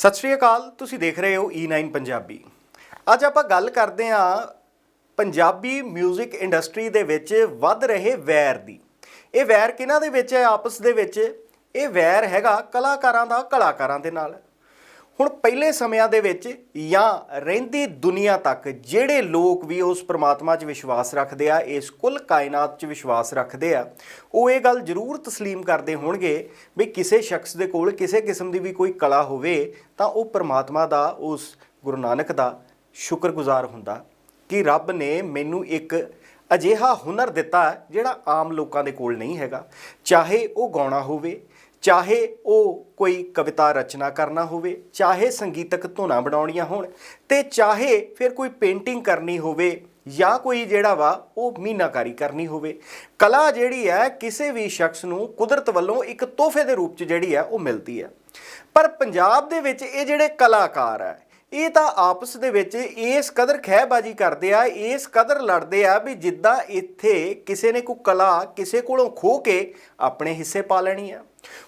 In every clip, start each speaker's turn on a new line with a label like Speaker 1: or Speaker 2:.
Speaker 1: ਸਤਿ ਸ਼੍ਰੀ ਅਕਾਲ, ਤੁਸੀਂ ਦੇਖ ਰਹੇ ਹੋ E9 ਪੰਜਾਬੀ। ਅੱਜ ਆਪਾਂ ਗੱਲ ਕਰਦੇ ਹਾਂ ਪੰਜਾਬੀ 뮤직 ਇੰਡਸਟਰੀ ਦੇ ਵਿੱਚ ਵੱਧ ਰਹੇ ਵੈਰ ਦੀ। ਇਹ ਵੈਰ ਕਿਹਨਾਂ ਦੇ ਵਿੱਚ ਹੈ? ਆਪਸ ਦੇ ਵਿੱਚ। ਇਹ ਵੈਰ ਹੈਗਾ ਕਲਾਕਾਰਾਂ ਦਾ ਕਲਾਕਾਰਾਂ ਦੇ ਨਾਲ। ਹੁਣ ਪਹਿਲੇ ਸਮਿਆਂ ਦੇ ਵਿੱਚ ਜਾਂ ਰਹਿੰਦੀ ਦੁਨੀਆ ਤੱਕ ਜਿਹੜੇ ਲੋਕ ਵੀ ਉਸ ਪ੍ਰਮਾਤਮਾ 'ਚ ਵਿਸ਼ਵਾਸ ਰੱਖਦੇ ਆ ਇਸ ਕੁੱਲ ਕਾਇਨਾਤ 'ਚ ਵਿਸ਼ਵਾਸ ਰੱਖਦੇ ਆ ਉਹ ਇਹ ਗੱਲ ਜ਼ਰੂਰ تسلیم ਕਰਦੇ ਹੋਣਗੇ ਵੀ ਕਿਸੇ ਸ਼ਖਸ ਦੇ ਕੋਲ ਕਿਸੇ ਕਿਸਮ ਦੀ ਵੀ ਕੋਈ ਕਲਾ ਹੋਵੇ ਤਾਂ ਉਹ ਪ੍ਰਮਾਤਮਾ ਦਾ ਉਸ ਗੁਰੂ ਨਾਨਕ ਦਾ ਸ਼ੁਕਰਗੁਜ਼ਾਰ ਹੁੰਦਾ ਕਿ ਰੱਬ ਨੇ ਮੈਨੂੰ ਇੱਕ ਅਜਿਹਾ ਹੁਨਰ ਦਿੱਤਾ ਜਿਹੜਾ ਆਮ ਲੋਕਾਂ ਦੇ ਕੋਲ ਨਹੀਂ ਹੈਗਾ ਚਾਹੇ ਉਹ ਗਾਉਣਾ ਹੋਵੇ ਚਾਹੇ ਉਹ ਕੋਈ ਕਵਿਤਾ ਰਚਨਾ ਕਰਨਾ ਹੋਵੇ, ਚਾਹੇ ਸੰਗੀਤਕ ਧੁਨਾਂ ਬਣਾਉਣੀਆਂ ਹੋਣ ਤੇ ਚਾਹੇ ਫਿਰ ਕੋਈ ਪੇਂਟਿੰਗ ਕਰਨੀ ਹੋਵੇ ਜਾਂ ਕੋਈ ਜਿਹੜਾ ਵਾ ਉਹ ਮੀਨਾਕਾਰੀ ਕਰਨੀ ਹੋਵੇ। ਕਲਾ ਜਿਹੜੀ ਹੈ ਕਿਸੇ ਵੀ ਸ਼ਖਸ ਨੂੰ ਕੁਦਰਤ ਵੱਲੋਂ ਇੱਕ ਤੋਹਫੇ ਦੇ ਰੂਪ 'ਚ ਜਿਹੜੀ ਹੈ ਉਹ ਮਿਲਦੀ ਹੈ। ਪਰ ਪੰਜਾਬ ਦੇ ਵਿੱਚ ਇਹ ਜਿਹੜੇ ਕਲਾਕਾਰ ਹੈ, ਇਹ ਤਾਂ ਆਪਸ ਦੇ ਵਿੱਚ ਇਸ ਕਦਰ ਖਹਿਬਾਜੀ ਕਰਦੇ ਆ, ਇਸ ਕਦਰ ਲੜਦੇ ਆ ਵੀ ਜਿੱਦਾਂ ਇੱਥੇ ਕਿਸੇ ਨੇ ਕੋਈ ਕਲਾ ਕਿਸੇ ਕੋਲੋਂ ਖੋ ਕੇ ਆਪਣੇ ਹਿੱਸੇ ਪਾ ਲੈਣੀ ਆ।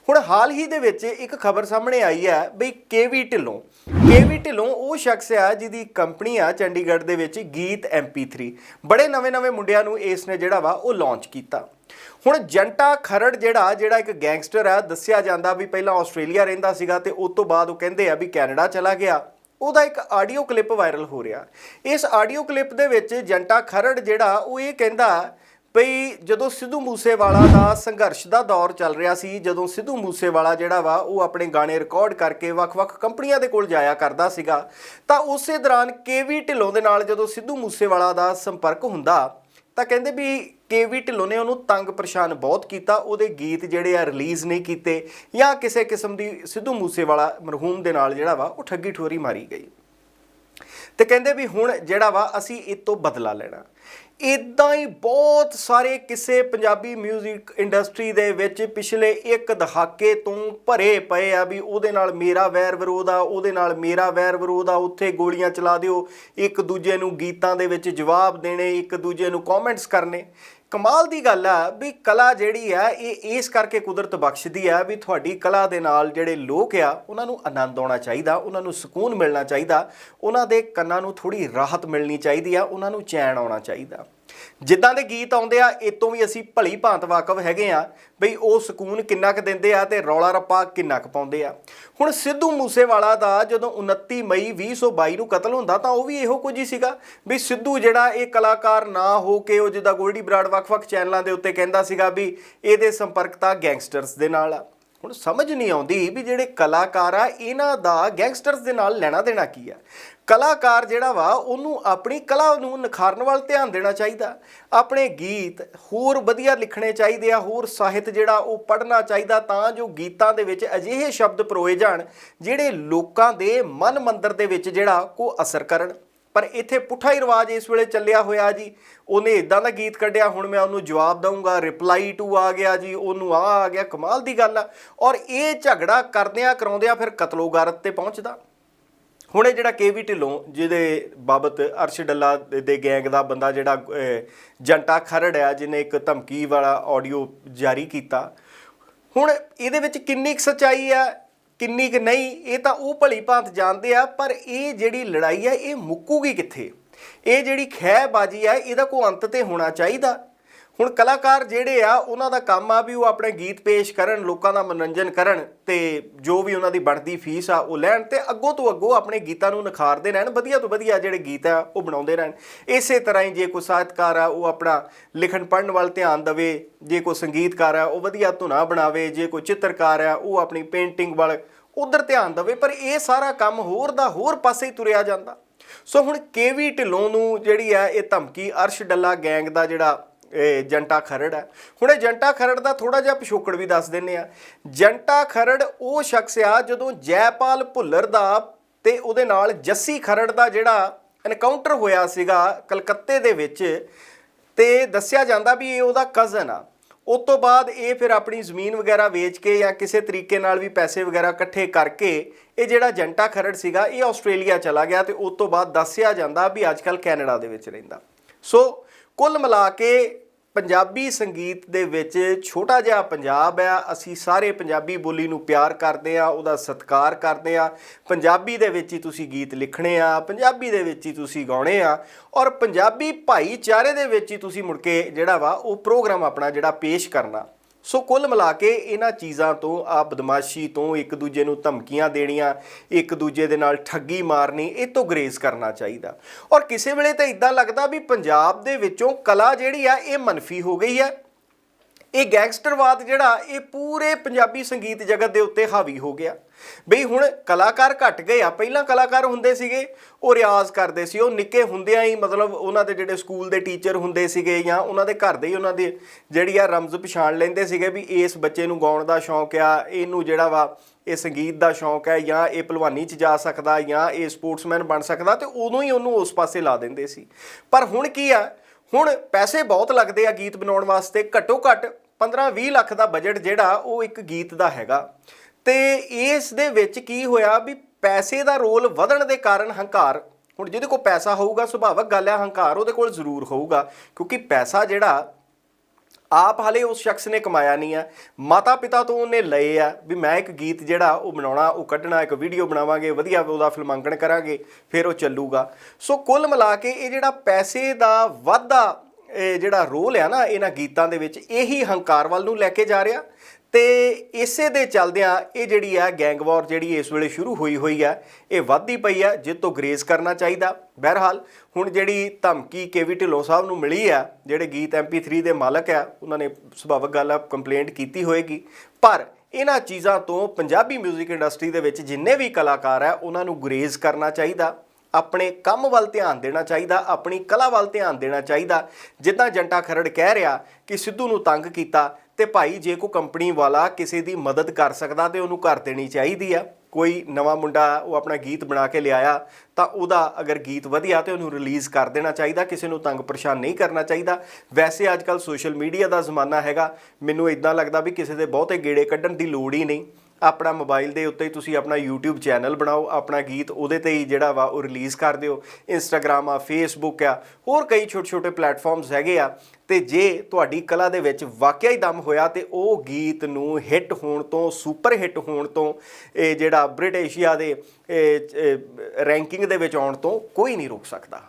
Speaker 1: ਹੁਣ ਹਾਲ ਹੀ ਦੇ ਵਿੱਚ ਇੱਕ ਖਬਰ ਸਾਹਮਣੇ ਆਈ ਹੈ ਬਈ ਕੇਵੀ ਢਿੱਲੋਂ। ਕੇਵੀ ਢਿੱਲੋਂ ਉਹ ਸ਼ਖਸ ਆ ਜਿਹਦੀ ਕੰਪਨੀ ਆ ਚੰਡੀਗੜ੍ਹ ਦੇ ਵਿੱਚ ਗੀਤ MP3 ਬੜੇ ਨਵੇਂ-ਨਵੇਂ ਮੁੰਡਿਆਂ ਨੂੰ ਇਸ ਨੇ ਜਿਹੜਾ ਵਾ ਉਹ ਲਾਂਚ ਕੀਤਾ। ਹੁਣ ਜੰਟਾ ਖਰੜ ਜਿਹੜਾ ਜਿਹੜਾ ਇੱਕ ਗੈਂਗਸਟਰ ਆ, ਦੱਸਿਆ ਜਾਂਦਾ ਵੀ ਪਹਿਲਾਂ ਆਸਟ੍ਰੇਲੀਆ ਰਹਿੰਦਾ ਸੀਗਾ ਤੇ ਉਸ ਤੋਂ ਬਾਅਦ ਉਹ ਕਹਿੰਦੇ ਆ ਵੀ ਕੈਨੇਡਾ ਚਲਾ ਗਿਆ। ਉਹਦਾ ਇੱਕ ਆਡੀਓ ਕਲਿੱਪ ਵਾਇਰਲ ਹੋ ਰਿਹਾ। ਇਸ ਆਡੀਓ ਕਲਿੱਪ ਦੇ ਵਿੱਚ ਜੰਟਾ ਖਰੜ ਜਿਹੜਾ, ਉਹ ਇਹ ਕਹਿੰਦਾ ਭਈ ਜਦੋਂ ਸਿੱਧੂ ਮੂਸੇਵਾਲਾ ਦਾ ਸੰਘਰਸ਼ ਦਾ ਦੌਰ ਚੱਲ ਰਿਹਾ ਸੀ, ਜਦੋਂ ਸਿੱਧੂ ਮੂਸੇਵਾਲਾ ਜਿਹੜਾ ਵਾ, ਉਹ ਆਪਣੇ ਗਾਣੇ ਰਿਕਾਰਡ ਕਰਕੇ ਵੱਖ-ਵੱਖ ਕੰਪਨੀਆਂ ਦੇ ਕੋਲ ਜਾਇਆ ਕਰਦਾ ਸੀਗਾ, ਤਾਂ ਉਸੇ ਦੌਰਾਨ ਕੇਵੀ ਢਿੱਲੋਂ ਦੇ ਨਾਲ ਜਦੋਂ ਸਿੱਧੂ ਮੂਸੇਵਾਲਾ ਦਾ ਸੰਪਰਕ ਹੁੰਦਾ, ਤਾਂ ਕਹਿੰਦੇ ਵੀ ਕੇਵੀ ਢਿੱਲੋਂ ਨੇ ਉਹਨੂੰ ਤੰਗ ਪਰੇਸ਼ਾਨ ਬਹੁਤ ਕੀਤਾ, ਉਹਦੇ ਗੀਤ ਜਿਹੜੇ ਆ ਰਿਲੀਜ਼ ਨਹੀਂ ਕੀਤੇ, ਜਾਂ ਕਿਸੇ ਕਿਸਮ ਦੀ ਸਿੱਧੂ ਮੂਸੇਵਾਲਾ ਮਰਹੂਮ ਦੇ ਨਾਲ ਜਿਹੜਾ ਵਾ, ਉਹ ਠੱਗੀ ਠੋਰੀ ਮਾਰੀ ਗਈ। ਤੇ ਕਹਿੰਦੇ ਵੀ ਹੁਣ ਜਿਹੜਾ ਵਾ, ਅਸੀਂ ਇਹ ਤੋਂ ਬਦਲਾ ਲੈਣਾ। ਇਦਾਂ ਹੀ ਬਹੁਤ ਸਾਰੇ ਕਿਸੇ ਪੰਜਾਬੀ 뮤직 ਇੰਡਸਟਰੀ ਦੇ ਵਿੱਚ ਪਿਛਲੇ ਇੱਕ ਦਹਾਕੇ ਤੋਂ ਭਰੇ ਪਏ ਆ ਵੀ ਉਹਦੇ ਨਾਲ ਮੇਰਾ ਵੈਰ ਵਿਰੋਧ ਆ, ਉਹਦੇ ਨਾਲ ਮੇਰਾ ਵੈਰ ਵਿਰੋਧ ਆ, ਉੱਥੇ ਗੋਲੀਆਂ ਚਲਾ ਦਿਓ, ਇੱਕ ਦੂਜੇ ਨੂੰ ਗੀਤਾਂ ਦੇ ਵਿੱਚ ਜਵਾਬ ਦੇਣੇ, ਇੱਕ ਦੂਜੇ ਨੂੰ ਕਮੈਂਟਸ ਕਰਨੇ। ਕਮਾਲ ਦੀ ਗੱਲ ਆ ਵੀ ਕਲਾ ਜਿਹੜੀ ਆ, ਇਹ ਇਸ ਕਰਕੇ ਕੁਦਰਤ ਬਖਸ਼ਦੀ ਆ ਵੀ ਤੁਹਾਡੀ ਕਲਾ ਦੇ ਨਾਲ ਜਿਹੜੇ ਲੋਕ ਆ, ਉਹਨਾਂ ਨੂੰ ਆਨੰਦ ਆਉਣਾ ਚਾਹੀਦਾ, ਉਹਨਾਂ ਨੂੰ ਸਕੂਨ ਮਿਲਣਾ ਚਾਹੀਦਾ, ਉਹਨਾਂ ਦੇ ਕੰਨਾਂ ਨੂੰ ਥੋੜੀ ਰਾਹਤ ਮਿਲਣੀ ਚਾਹੀਦੀ ਆ, ਉਹਨਾਂ ਨੂੰ ਚੈਨ ਆਉਣਾ ਚਾਹੀਦਾ। ਜਿੱਦਾਂ ਦੇ ਗੀਤ ਆਉਂਦੇ ਆ, ਇਹ ਤੋਂ ਵੀ ਅਸੀਂ ਭਲੀ ਭਾਂਤ ਵਾਕਫ ਹੈਗੇ ਆ ਬਈ ਉਹ ਸਕੂਨ ਕਿੰਨਾ ਕੁ ਦਿੰਦੇ ਆ ਤੇ ਰੌਲਾ ਰੱਪਾ ਕਿੰਨਾ ਕੁ ਪਾਉਂਦੇ ਆ। ਹੁਣ ਸਿੱਧੂ ਮੂਸੇਵਾਲਾ ਦਾ ਜਦੋਂ 29 ਮਈ 2022 ਨੂੰ ਕਤਲ ਹੁੰਦਾ ਤਾਂ ਉਹ ਵੀ ਇਹੋ ਕੁਝ ਹੀ ਸੀਗਾ ਵੀ ਸਿੱਧੂ ਜਿਹੜਾ ਇਹ ਕਲਾਕਾਰ ਨਾ ਹੋ ਕੇ ਉਹ ਜਿੱਦਾਂ ਗੋਲਡੀ ਬਰਾੜ ਵੱਖ-ਵੱਖ ਚੈਨਲਾਂ ਦੇ ਉੱਤੇ ਕਹਿੰਦਾ ਸੀਗਾ ਵੀ ਇਹਦੇ ਸੰਪਰਕ ਤਾਂ ਗੈਂਗਸਟਰਸ ਦੇ ਨਾਲ ਆ। ਹੁਣ ਸਮਝ ਨਹੀਂ ਆਉਂਦੀ ਵੀ ਜਿਹੜੇ ਕਲਾਕਾਰ ਆ, ਇਹਨਾਂ ਦਾ ਗੈਂਗਸਟਰਸ ਦੇ ਨਾਲ ਲੈਣਾ ਦੇਣਾ ਕੀ ਆ? ਕਲਾਕਾਰ ਜਿਹੜਾ ਵਾ, ਉਹਨੂੰ ਆਪਣੀ ਕਲਾ ਨੂੰ ਨਿਖਾਰਨ ਵੱਲ ਧਿਆਨ ਦੇਣਾ ਚਾਹੀਦਾ। ਆਪਣੇ ਗੀਤ ਹੋਰ ਵਧੀਆ ਲਿਖਣੇ ਚਾਹੀਦੇ ਆ, ਹੋਰ ਸਾਹਿਤ ਜਿਹੜਾ ਉਹ ਪੜ੍ਹਨਾ ਚਾਹੀਦਾ ਤਾਂ ਜੋ ਗੀਤਾਂ ਦੇ ਵਿੱਚ ਅਜਿਹੇ ਸ਼ਬਦ ਪਰੋਏ ਜਾਣ, ਜਿਹੜੇ ਲੋਕਾਂ ਦੇ ਮਨ ਮੰਦਰ ਦੇ ਵਿੱਚ ਜਿਹੜਾ ਕੋ ਅਸਰ ਕਰਨ। ਪਰ ਇੱਥੇ ਪੁੱਠਾ ਹੀ ਰਿਵਾਜ ਇਸ ਵੇਲੇ ਚੱਲਿਆ ਹੋਇਆ ਜੀ। ਉਹਨੇ ਇਦਾਂ ਦਾ ਗੀਤ ਕੱਢਿਆ, ਹੁਣ ਮੈਂ ਉਹਨੂੰ ਜਵਾਬ ਦਊਂਗਾ, ਰਿਪਲਾਈ ਟੂ ਆ ਗਿਆ ਜੀ, ਉਹਨੂੰ ਆ ਆ ਗਿਆ, ਕਮਾਲ ਦੀ ਗੱਲ ਆ। ਔਰ ਇਹ ਝਗੜਾ ਕਰਦਿਆਂ ਕਰਾਉਂਦਿਆਂ ਫਿਰ ਕਤਲੋਗਾਰਤ ਤੇ ਪਹੁੰਚਦਾ। ਹੁਣ ਇਹ ਜਿਹੜਾ ਕੇਵੀ ਢਿੱਲੋਂ, ਜਿਹਦੇ ਬਾਬਤ ਅਰਸ਼ ਡੱਲਾ ਦੇ- ਗੈਂਗ ਦਾ ਬੰਦਾ ਜਿਹੜਾ ਜੰਟਾ ਖਰੜ ਆ, ਜਿਹਨੇ ਇੱਕ ਧਮਕੀ ਵਾਲਾ ਆਡੀਓ ਜਾਰੀ ਕੀਤਾ। ਹੁਣ ਇਹਦੇ ਵਿੱਚ ਕਿੰਨੀ ਕੁ ਸੱਚਾਈ ਆ ਕਿੰਨੀ ਕੁ ਨਹੀਂ, ਇਹ ਤਾਂ ਉਹ ਭਲੀ ਭਾਂਤ ਜਾਣਦੇ ਆ, ਪਰ ਇਹ ਜਿਹੜੀ ਲੜਾਈ ਆ, ਇਹ ਮੁੱਕੂਗੀ ਕਿੱਥੇ? ਇਹ ਜਿਹੜੀ ਖਹਿਬਾਜੀ ਆ, ਇਹਦਾ ਕੋਈ ਅੰਤ ਤੇ ਹੋਣਾ ਚਾਹੀਦਾ। ਹੁਣ ਕਲਾਕਾਰ ਜਿਹੜੇ ਆ, ਉਹਨਾਂ ਦਾ ਕੰਮ ਆ ਵੀ ਉਹ ਆਪਣੇ ਗੀਤ ਪੇਸ਼ ਕਰਨ, ਲੋਕਾਂ ਦਾ ਮਨੋਰੰਜਨ ਕਰਨ ਤੇ ਜੋ ਵੀ ਉਹਨਾਂ ਦੀ ਬਣਦੀ ਫੀਸ ਆ, ਉਹ ਲੈਣ ਤੇ ਅੱਗੋਂ ਤੋਂ ਅੱਗੋਂ ਆਪਣੇ ਗੀਤਾਂ ਨੂੰ ਨਿਖਾਰਦੇ ਰਹਿਣ, ਵਧੀਆ ਤੋਂ ਵਧੀਆ ਜਿਹੜੇ ਗੀਤ ਆ, ਉਹ ਬਣਾਉਂਦੇ ਰਹਿਣ। ਇਸੇ ਤਰ੍ਹਾਂ ਹੀ ਜੇ ਕੋਈ ਸਾਹਿਤਕਾਰ ਆ, ਉਹ ਆਪਣਾ ਲਿਖਣ ਪੜ੍ਹਨ ਵੱਲ ਧਿਆਨ ਦੇਵੇ, ਜੇ ਕੋਈ ਸੰਗੀਤਕਾਰ ਆ, ਉਹ ਵਧੀਆ ਧੁਨਾ ਬਣਾਵੇ, ਜੇ ਕੋਈ ਚਿੱਤਰਕਾਰ ਆ, ਉਹ ਆਪਣੀ ਪੇਂਟਿੰਗ ਵੱਲ ਉਧਰ ਧਿਆਨ ਦੇਵੇ, ਪਰ ਇਹ ਸਾਰਾ ਕੰਮ ਹੋਰ ਦਾ ਹੋਰ ਪਾਸੇ ਹੀ ਤੁਰਿਆ ਜਾਂਦਾ। ਸੋ ਹੁਣ ਕੇਵੀ ਢਿੱਲੋਂ ਨੂੰ ਜਿਹੜੀ ਆ, ਇਹ ਧਮਕੀ ਅਰਸ਼ ਡੱਲਾ ਗੈਂਗ ਦਾ ਜਿਹੜਾ ਇਹ ਜੰਟਾ ਖਰੜ ਹੈ। ਹੁਣ ਇਹ ਜੰਟਾ ਖਰੜ ਦਾ ਥੋੜਾ ਜਿਹਾ ਪਿਛੋਕੜ ਵੀ ਦੱਸ ਦਿੰਨੇ ਆ ਜੰਟਾ ਖਰੜ ਉਹ ਸ਼ਖਸ ਆ ਜਦੋਂ ਜੈਪਾਲ ਭੁੱਲਰ ਦਾ ਤੇ ਉਹਦੇ ਨਾਲ ਜੱਸੀ ਖਰੜ ਦਾ ਜਿਹੜਾ ਐਨਕਾਊਂਟਰ ਹੋਇਆ ਸੀਗਾ ਕਲਕੱਤੇ ਦੇ ਵਿੱਚ ਤੇ ਦੱਸਿਆ ਜਾਂਦਾ ਵੀ ਇਹ ਉਹਦਾ ਕਜ਼ਨ ਆ। ਉਸ ਤੋਂ ਬਾਅਦ ਇਹ ਫਿਰ ਆਪਣੀ ਜ਼ਮੀਨ ਵਗੈਰਾ ਵੇਚ ਕੇ ਜਾਂ ਕਿਸੇ ਤਰੀਕੇ ਨਾਲ ਵੀ ਪੈਸੇ ਵਗੈਰਾ ਇਕੱਠੇ ਕਰਕੇ ਇਹ ਜਿਹੜਾ ਜੰਟਾ ਖਰੜ ਸੀਗਾ ਇਹ ਆਸਟ੍ਰੇਲੀਆ ਚਲਾ ਗਿਆ ਤੇ ਉਸ ਤੋਂ ਬਾਅਦ ਦੱਸਿਆ ਜਾਂਦਾ ਵੀ ਅੱਜਕੱਲ ਕੈਨੇਡਾ ਦੇ ਵਿੱਚ ਰਹਿੰਦਾ। ਸੋ ਕੁੱਲ ਮਿਲਾ ਕੇ ਪੰਜਾਬੀ ਸੰਗੀਤ ਦੇ ਵਿੱਚ ਛੋਟਾ ਜਿਹਾ ਪੰਜਾਬ ਆ ਅਸੀਂ ਸਾਰੇ ਪੰਜਾਬੀ ਬੋਲੀ ਨੂੰ ਪਿਆਰ ਕਰਦੇ ਆ ਉਹਦਾ ਸਤਿਕਾਰ ਕਰਦੇ ਆ ਪੰਜਾਬੀ ਦੇ ਵਿੱਚ ਹੀ ਤੁਸੀਂ ਗੀਤ ਲਿਖਣੇ ਆ, ਪੰਜਾਬੀ ਦੇ ਵਿੱਚ ਹੀ ਤੁਸੀਂ ਗਾਉਣੇ ਆ ਔਰ ਪੰਜਾਬੀ ਭਾਈਚਾਰੇ ਦੇ ਵਿੱਚ ਹੀ ਤੁਸੀਂ ਮੁੜ ਕੇ ਜਿਹੜਾ ਵਾ ਉਹ ਪ੍ਰੋਗਰਾਮ ਆਪਣਾ ਜਿਹੜਾ ਪੇਸ਼ ਕਰਨਾ। ਸੋ ਕੁੱਲ ਮਿਲਾ ਕੇ ਇਹਨਾਂ ਚੀਜ਼ਾਂ ਤੋਂ ਆ ਬਦਮਾਸ਼ੀ ਤੋਂ ਇੱਕ ਦੂਜੇ ਨੂੰ ਧਮਕੀਆਂ ਦੇਣੀਆਂ, ਇੱਕ ਦੂਜੇ ਦੇ ਨਾਲ ਠੱਗੀ ਮਾਰਨੀ, ਇਹ ਤੋਂ ਗਰੇਜ਼ ਕਰਨਾ ਚਾਹੀਦਾ। ਔਰ ਕਿਸੇ ਵੇਲੇ ਤਾਂ ਇਦਾਂ ਲੱਗਦਾ ਵੀ ਪੰਜਾਬ ਦੇ ਵਿੱਚੋਂ ਕਲਾ ਜਿਹੜੀ ਆ, ਇਹ ਮਨਫੀ ਹੋ ਗਈ ਹੈ। ਇਹ ਗੈਂਗਸਟਰਵਾਦ ਜਿਹੜਾ, ਇਹ ਪੂਰੇ ਪੰਜਾਬੀ ਸੰਗੀਤ ਜਗਤ ਦੇ ਉੱਤੇ ਹਾਵੀ ਹੋ ਗਿਆ। ਬਈ ਹੁਣ ਕਲਾਕਾਰ ਘਟ ਗਏ ਆ, ਪਹਿਲਾਂ ਕਲਾਕਾਰ ਹੁੰਦੇ ਸੀਗੇ, ਉਹ ਰਿਆਜ਼ ਕਰਦੇ ਸੀ, ਉਹ ਨਿੱਕੇ ਹੁੰਦਿਆਂ ਹੀ ਮਤਲਬ ਉਹਨਾਂ ਦੇ ਜਿਹੜੇ ਸਕੂਲ ਦੇ ਟੀਚਰ ਹੁੰਦੇ ਸੀਗੇ ਜਾਂ ਉਹਨਾਂ ਦੇ ਘਰ ਦੇ ਹੀ ਉਹਨਾਂ ਦੀ ਜਿਹੜੀ ਆ ਰਮਜ਼ ਪਛਾਣ ਲੈਂਦੇ ਸੀਗੇ ਵੀ ਇਸ ਬੱਚੇ ਨੂੰ ਗਾਉਣ ਦਾ ਸ਼ੌਂਕ ਆ, ਇਹਨੂੰ ਜਿਹੜਾ ਵਾ ਇਹ ਸੰਗੀਤ ਦਾ ਸ਼ੌਂਕ ਹੈ ਜਾਂ ਇਹ ਭਲਵਾਨੀ 'ਚ ਜਾ ਸਕਦਾ ਜਾਂ ਇਹ ਸਪੋਰਟਸਮੈਨ ਬਣ ਸਕਦਾ ਤੇ ਉਦੋਂ ਹੀ ਉਹਨੂੰ ਉਸ ਪਾਸੇ ਲਾ ਦਿੰਦੇ ਸੀ। ਪਰ ਹੁਣ ਕੀ ਆ, ਹੁਣ ਪੈਸੇ ਬਹੁਤ ਲੱਗਦੇ ਆ ਗੀਤ ਬਣਾਉਣ ਵਾਸਤੇ, ਘੱਟੋ ਘੱਟ 15-20 ਲੱਖ ਦਾ ਬਜਟ ਜਿਹੜਾ ਉਹ ਇੱਕ ਗੀਤ ਦਾ ਹੈਗਾ। ਤੇ ਇਸ ਦੇ ਵਿੱਚ ਕੀ ਹੋਇਆ ਵੀ ਪੈਸੇ ਦਾ ਰੋਲ ਵਧਣ ਦੇ ਕਾਰਨ ਹੰਕਾਰ, ਹੁਣ ਜਿਹਦੇ ਕੋਲ ਪੈਸਾ ਹੋਊਗਾ, ਸੁਭਾਵਕ ਗੱਲ ਹੈ, ਹੰਕਾਰ ਉਹਦੇ ਕੋਲ ਜ਼ਰੂਰ ਹੋਊਗਾ, ਕਿਉਂਕਿ ਪੈਸਾ ਜਿਹੜਾ ਆਪ ਹਾਲੇ ਉਸ ਸ਼ਖਸ ਨੇ ਕਮਾਇਆ ਨਹੀਂ ਆ। ਮਾਤਾ ਪਿਤਾ ਤੋਂ ਉਹਨੇ ਲਏ ਆ ਵੀ ਮੈਂ ਇੱਕ ਗੀਤ ਜਿਹੜਾ ਉਹ ਬਣਾਉਣਾ, ਉਹ ਕੱਢਣਾ, ਇੱਕ ਵੀਡੀਓ ਬਣਾਵਾਂਗੇ, ਵਧੀਆ ਉਹਦਾ ਫਿਲਮਾਂਕਣ ਕਰਾਂਗੇ, ਫਿਰ ਉਹ ਚੱਲੂਗਾ। ਸੋ ਕੁੱਲ ਮਿਲਾ ਕੇ ਇਹ ਜਿਹੜਾ ਪੈਸੇ ਦਾ ਵਾਧਾ ਜਿਹੜਾ ਰੋਲ ਆ ਨਾ, ਇਹਨਾਂ ਗੀਤਾਂ ਦੇ ਵਿੱਚ, ਇਹੀ ਹੰਕਾਰ ਵੱਲ ਨੂੰ ਲੈ ਕੇ ਜਾ ਰਿਹਾ। ਤੇ ਇਸੇ ਦੇ ਚੱਲਦਿਆਂ ਇਹ ਜਿਹੜੀ ਆ ਗੈਂਗ ਵਾਰ ਜਿਹੜੀ ਇਸ ਵੇਲੇ ਸ਼ੁਰੂ ਹੋਈ ਹੋਈ ਆ, ਇਹ ਵੱਧਦੀ ਪਈ ਆ ਜਿਸ ਤੋਂ ਗਰੇਜ਼ ਕਰਨਾ ਚਾਹੀਦਾ। ਬਹਰਹਾਲ, ਹੁਣ ਜਿਹੜੀ ਧਮਕੀ ਕੇਵੀ ਢਿੱਲੋਂ ਸਾਹਿਬ ਨੂੰ ਮਿਲੀ ਆ, ਜਿਹੜੇ ਗੀਤ MP3 ਦੇ ਮਾਲਕ ਆ, ਉਹਨਾਂ ਨੇ ਸੁਭਾਵਕ ਗੱਲ ਆ, ਕੰਪਲੇਂਟ ਕੀਤੀ ਹੋਏਗੀ। ਪਰ ਇਹਨਾਂ ਚੀਜ਼ਾਂ ਤੋਂ ਪੰਜਾਬੀ 뮤직 ਇੰਡਸਟਰੀ ਦੇ ਵਿੱਚ ਜਿੰਨੇ ਵੀ ਕਲਾਕਾਰ ਆ, ਉਹਨਾਂ ਨੂੰ ਗਰੇਜ਼ ਕਰਨਾ ਚਾਹੀਦਾ। ਆਪਣੇ ਕੰਮ ਵੱਲ ਧਿਆਨ ਦੇਣਾ ਚਾਹੀਦਾ, ਆਪਣੀ ਕਲਾ ਵੱਲ ਧਿਆਨ ਦੇਣਾ ਚਾਹੀਦਾ। ਜਿੱਦਾਂ ਜੰਟਾ ਖਰੜ ਕਹਿ ਰਿਹਾ ਕਿ ਸਿੱਧੂ ਨੂੰ ਤੰਗ ਕੀਤਾ ਤੇ ਭਾਈ ਜੇ ਕੋ ਕੰਪਨੀ ਵਾਲਾ ਕਿਸੇ ਦੀ ਮਦਦ ਕਰ ਸਕਦਾ ਤੇ ਉਹਨੂੰ ਕਰ ਦੇਣੀ ਚਾਹੀਦੀ ਆ। ਕੋਈ ਨਵਾਂ ਮੁੰਡਾ ਉਹ ਆਪਣਾ ਗੀਤ ਬਣਾ ਕੇ ਲਿਆਇਆ ਤਾਂ ਉਹਦਾ ਅਗਰ ਗੀਤ ਵਧੀਆ ਤੇ ਉਹਨੂੰ ਰਿਲੀਜ਼ ਕਰ ਦੇਣਾ ਚਾਹੀਦਾ, ਕਿਸੇ ਨੂੰ ਤੰਗ ਪਰੇਸ਼ਾਨ ਨਹੀਂ ਕਰਨਾ ਚਾਹੀਦਾ। ਵੈਸੇ ਅੱਜ ਕੱਲ ਸੋਸ਼ਲ ਮੀਡੀਆ ਦਾ ਜ਼ਮਾਨਾ ਹੈਗਾ, ਮੈਨੂੰ ਇਦਾਂ ਲੱਗਦਾ ਵੀ ਕਿਸੇ ਦੇ ਬਹੁਤੇ ਗੇੜੇ ਕੱਢਣ ਦੀ ਲੋੜ ਹੀ ਨਹੀਂ। ਆਪਣਾ ਮੋਬਾਈਲ ਦੇ ਉੱਤੇ ਹੀ ਤੁਸੀਂ ਆਪਣਾ YouTube ਚੈਨਲ ਬਣਾਓ, ਆਪਣਾ ਗੀਤ ਉਹਦੇ ਤੇ ਹੀ ਜਿਹੜਾ ਵਾ ਉਹ ਰਿਲੀਜ਼ ਕਰ ਦਿਓ। Instagram ਆ, Facebook ਆ, ਹੋਰ ਕਈ ਛੋਟੇ ਛੋਟੇ ਪਲੇਟਫਾਰਮਸ ਹੈਗੇ ਆ। ਤੇ ਜੇ ਤੁਹਾਡੀ ਕਲਾ ਦੇ ਵਿੱਚ ਵਾਕਿਆ ਹੀ ਦਮ ਹੋਇਆ ਤੇ ਉਹ ਗੀਤ ਨੂੰ ਹਿੱਟ ਹੋਣ ਤੋਂ ਸੁਪਰ ਹਿੱਟ ਹੋਣ ਤੋਂ, ਇਹ ਜਿਹੜਾ ਬ੍ਰਿਟਿਸ਼ੀਆ ਦੇ ਰੈਂਕਿੰਗ ਦੇ ਵਿੱਚ ਆਉਣ ਤੋਂ ਕੋਈ ਨਹੀਂ ਰੋਕ ਸਕਦਾ।